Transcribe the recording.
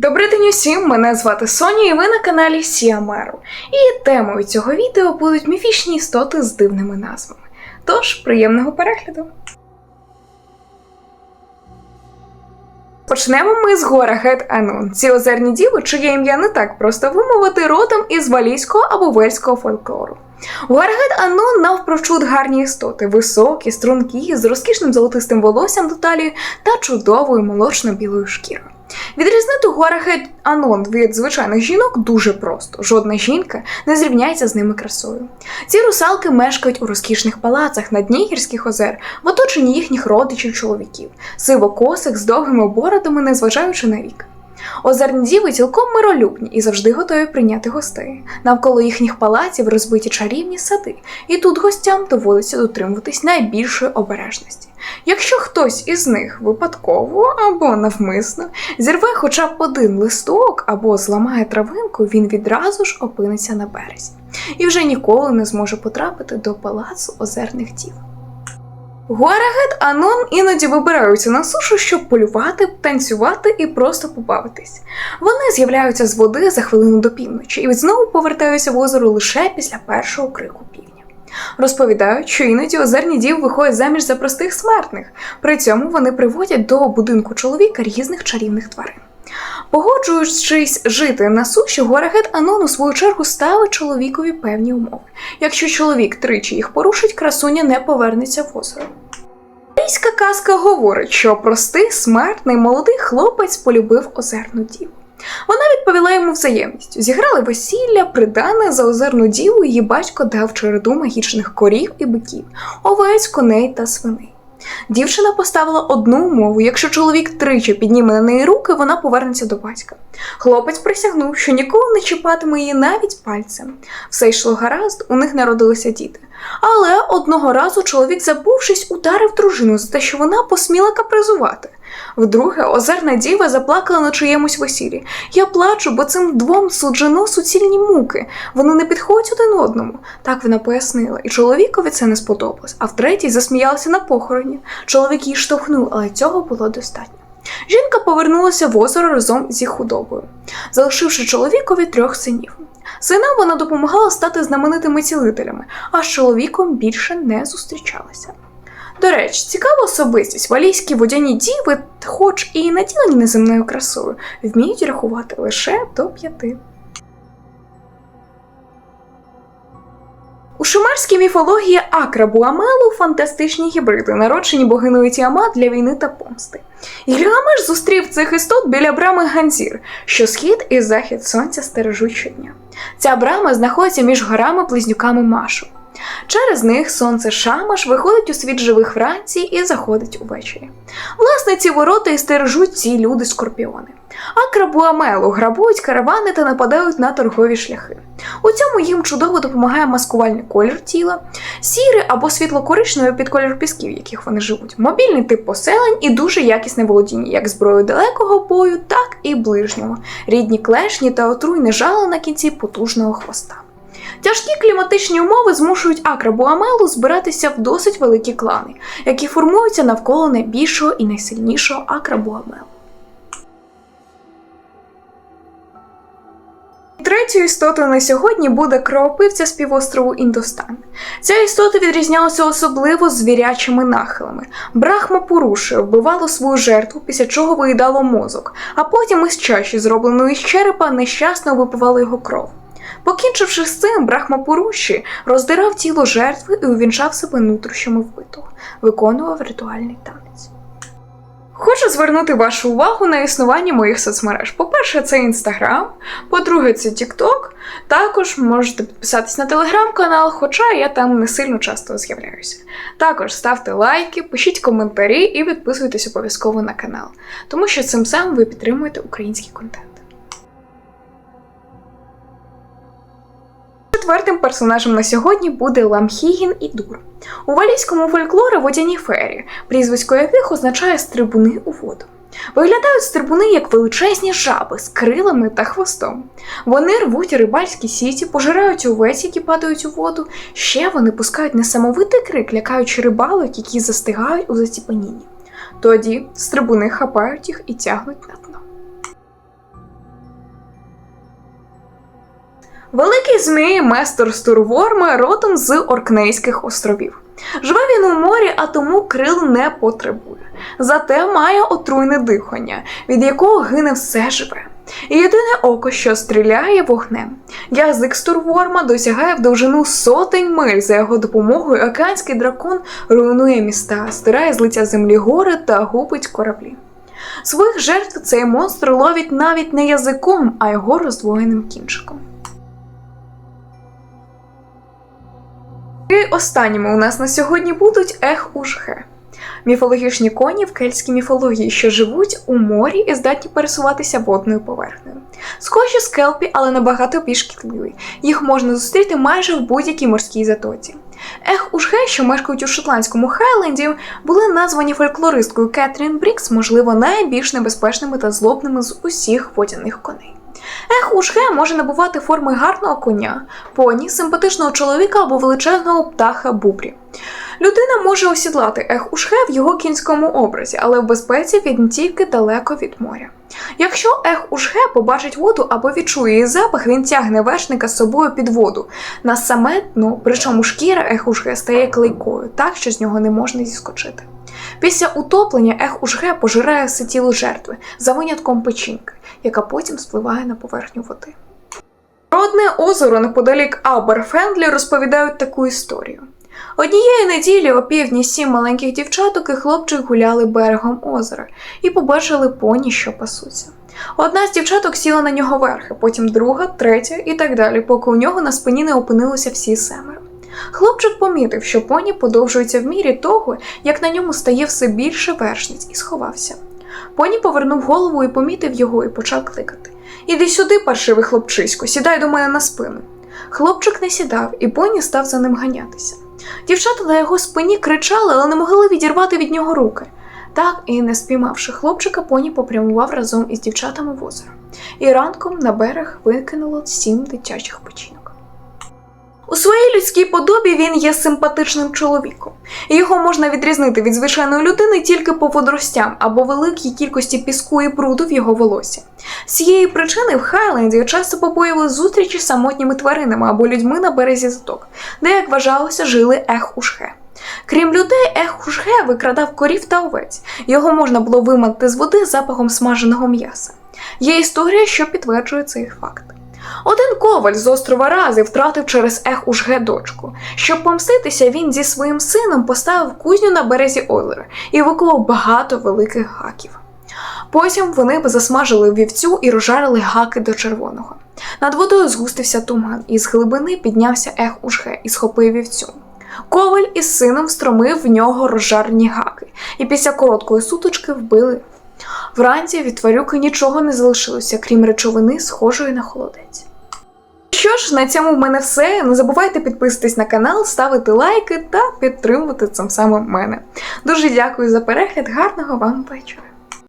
Добрий день усім! Мене звати Соня, і ви на каналі Сіамеру. І темою цього відео будуть міфічні істоти з дивними назвами. Тож, приємного перегляду! Почнемо ми з гора Гет Анун. Ці озерні діви, чиє ім'я не так просто вимовити родом із валійського або вельського фольклору. Гуаргет Анун навпрочуд гарні істоти, високі, стрункі, з розкішним золотистим волоссям до талії та чудовою молочно-білою шкірою. Відрізнити Гуаргет Анон від звичайних жінок дуже просто. Жодна жінка не зрівняється з ними красою. Ці русалки мешкають у розкішних палацах на дні гірських озер, в оточенні їхніх родичів чоловіків, сивокосих з довгими бородами, незважаючи на вік. Озерні діви цілком миролюбні і завжди готові прийняти гостей. Навколо їхніх палаців розбиті чарівні сади, і тут гостям доводиться дотримуватись найбільшої обережності. Якщо хтось із них випадково або навмисно зірве хоча б один листок або зламає травинку, він відразу ж опиниться на березі і вже ніколи не зможе потрапити до палацу озерних дів. Гуарагет Анон іноді вибираються на сушу, щоб полювати, танцювати і просто побавитись. Вони з'являються з води за хвилину до півночі і знову повертаються в озеро лише після першого крику півня. Розповідають, що іноді озерні дів виходять заміж за простих смертних, при цьому вони приводять до будинку чоловіка різних чарівних тварин. Погоджуючись жити на суші, Гуарагет Анон у свою чергу ставить чоловікові певні умови. Якщо чоловік тричі їх порушить, красуня не повернеться в озеро. Корейська казка говорить, що простий, смертний молодий хлопець полюбив озерну діву. Вона відповіла йому взаємністю. Зіграли весілля, придане за озерну діву, її батько дав череду магічних корів і биків, овець, коней та свиней. Дівчина поставила одну умову: якщо чоловік тричі підніме на неї руки, вона повернеться до батька. Хлопець присягнув, що ніколи не чіпатиме її навіть пальцем. Все йшло гаразд, у них народилися діти. Але одного разу чоловік, забувшись, ударив дружину за те, що вона посміла капризувати. Вдруге, озерна діва заплакала на чиємусь весіллі. Я плачу, бо цим двом суджено суцільні муки. Вони не підходять один одному. Так вона пояснила, і чоловікові це не сподобалось, а втретє засміялася на похороні. Чоловік її штовхнув, але цього було достатньо. Жінка повернулася в озеро разом зі худобою, залишивши чоловікові трьох синів. Синам вона допомагала стати знаменитими цілителями, а з чоловіком більше не зустрічалася. До речі, цікава особистість. Валійські водяні діви, хоч і наділені неземною красою, вміють рахувати лише до п'яти. У шумерській міфології Акра Буамелу фантастичні гібриди, народжені богиною Тіамат для війни та помсти. Гільгамеш зустрів цих істот біля брами Ганзір, що схід і захід сонця стережуть щодня. Ця брама знаходиться між горами близнюками Машу. Через них сонце Шамаш виходить у світ живих вранці і заходить увечері. Власне, ці ворота і стережуть ці люди-скорпіони. А крабуамелу грабують каравани та нападають на торгові шляхи. У цьому їм чудово допомагає маскувальний колір тіла, сірий або світло-коричневий під колір пісків, в яких вони живуть, мобільний тип поселень і дуже якісне володіння як зброю далекого бою, так і ближнього, рідні клешні та отруйне жало на кінці потужного хвоста. Тяжкі кліматичні умови змушують Акрабуамелу збиратися в досить великі клани, які формуються навколо найбільшого і найсильнішого Акрабуамелу. Третьою істотою на сьогодні буде кровопивця з півострову Індостан. Ця істота відрізнялася особливо звірячими нахилами. Брахма порушує, вбивало свою жертву, після чого виїдало мозок, а потім із чаші, зробленої з черепа, нещасно випивало його кров. Покінчивши з цим, Брахма Пуруші роздирав тіло жертви і увінчав себе нутрощами вбитого, виконував ритуальний танець. Хочу звернути вашу увагу на існування моїх соцмереж. По-перше, це Інстаграм, по-друге, це Тікток. Також можете підписатись на телеграм-канал, хоча я там не сильно часто з'являюся. Також ставте лайки, пишіть коментарі і підписуйтесь обов'язково на канал, тому що цим самим ви підтримуєте український контент. Четвертим персонажем на сьогодні буде Ламхігін і Дур. У валійському фольклорі водяні феєрі, прізвисько яких означає стрибуни у воду. Виглядають стрибуни як величезні жаби з крилами та хвостом. Вони рвуть рибальські сіті, пожирають овець, які падають у воду. Ще вони пускають несамовитий крик, лякаючи рибалок, які застигають у заціпанінні. Тоді стрибуни хапають їх і тягнуть на дно. Великий змій Местер Стурворма родом з Оркнейських островів. Живе він у морі, а тому крил не потребує. Зате має отруйне дихання, від якого гине все живе. І єдине око, що стріляє вогнем. Язик Стурворма досягає в довжину сотень миль. За його допомогою океанський дракон руйнує міста, стирає з лиця землі гори та губить кораблі. Своїх жертв цей монстр ловить навіть не язиком, а його роздвоєним кінчиком. Останніми у нас на сьогодні будуть ех-ужге. Міфологічні коні в кельтській міфології, що живуть у морі і здатні пересуватися водною поверхнею. Схожі з келпі, але набагато більш шкідливі. Їх можна зустріти майже в будь-якій морській затоці. Ех-ужге, що мешкають у шотландському Хайленді, були названі фольклористкою Кетрін Брікс, можливо, найбільш небезпечними та злобними з усіх водяних коней. Ех, ужге може набувати форми гарного коня, поні, симпатичного чоловіка або величезного птаха бубрі. Людина може осідлати ех ушхе в його кінському образі, але в безпеці він тільки далеко від моря. Якщо ех ушге побачить воду або відчує її запах, він тягне вершника з собою під воду на саме дно, причому шкіра ех ушге стає клейкою, так що з нього не можна зіскочити. Після утоплення ех ушге пожирає все тіло жертви за винятком печінки, яка потім спливає на поверхню води. Родне озеро неподалік Аберфендлі розповідають таку історію. Однієї неділі о півдні сім маленьких дівчаток і хлопчик гуляли берегом озера і побачили поні, що пасуться. Одна з дівчаток сіла на нього верхи, потім друга, третя і так далі, поки у нього на спині не опинилося всі семеро. Хлопчик помітив, що поні подовжується в мірі того, як на ньому стає все більше вершниць, і сховався. Поні повернув голову і помітив його і почав кликати. Іди сюди, паршивий хлопчисько, сідай до мене на спину. Хлопчик не сідав, і поні став за ним ганятися. Дівчата на його спині кричали, але не могли відірвати від нього руки. Так і не спіймавши хлопчика, поні попрямував разом із дівчатами в озеро. І ранком на берег викинуло сім дитячих печінок. У своїй людській подобі він є симпатичним чоловіком, його можна відрізнити від звичайної людини тільки по водоростям або великій кількості піску і бруду в його волосі. З цієї причини в Хайленді часто побоювали зустрічі з самотніми тваринами або людьми на березі заток, де, як вважалося, жили ех-ушхе. Крім людей, ех-ушхе викрадав корів та овець. Його можна було вимати з води запахом смаженого м'яса. Є історія, що підтверджує цей факт. Один коваль з острова Рази втратив через ех ужге дочку. Щоб помститися, він зі своїм сином поставив кузню на березі озера і виклав багато великих гаків. Потім вони засмажили вівцю і розжарили гаки до червоного. Над водою згустився туман, і з глибини піднявся ех ужге і схопив вівцю. Коваль із сином встромив в нього розжарені гаки, і після короткої сутички вбили. Вранці від тварюки нічого не залишилося, крім речовини, схожої на холодець. Що ж, на цьому в мене все. Не забувайте підписатись на канал, ставити лайки та підтримувати цим самим мене. Дуже дякую за перегляд, гарного вам вечора!